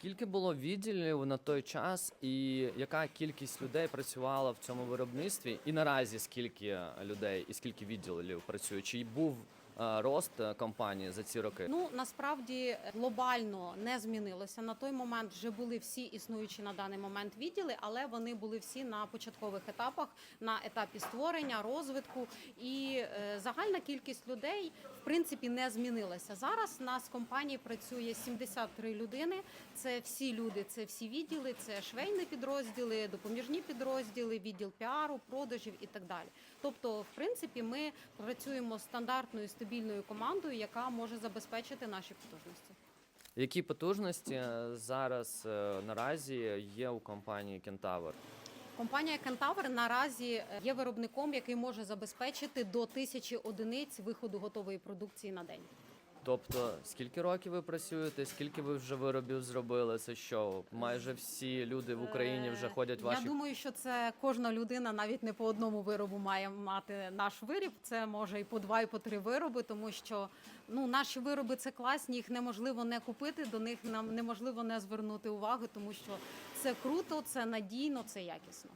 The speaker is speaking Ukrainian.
Скільки було відділів на той час, і яка кількість людей працювала в цьому виробництві? І наразі скільки людей і скільки відділів працює? Чи був рост е, компанії за ці роки? Ну насправді глобально не змінилося. На той момент вже були всі існуючі на даний момент відділи, але вони були всі на початкових етапах, на етапі створення, розвитку. І е, загальна кількість людей в принципі не змінилася. Зараз нас компанії працює 73 людини. Це всі люди, це всі відділи, це швейні підрозділи, допоміжні підрозділи, відділ піару, продажів і так далі. Тобто, в принципі, ми працюємо стандартною стабільною командою, яка може забезпечити наші потужності. Які потужності зараз е, наразі є у компанії Кентавр? Компанія Кентавр наразі е, є виробником, який може забезпечити до тисячі одиниць виходу готової продукції на день. Тобто, скільки років ви працюєте, скільки ви вже виробів зробили? Це що? Майже всі люди в Україні вже ходять в Е, Я думаю, що це кожна людина навіть не по одному виробу має мати наш виріб. Це може і по два, і по три вироби, тому що ну наші вироби це класні, їх неможливо не купити. До них нам неможливо не звернути увагу, тому що це круто, це надійно, це якісно.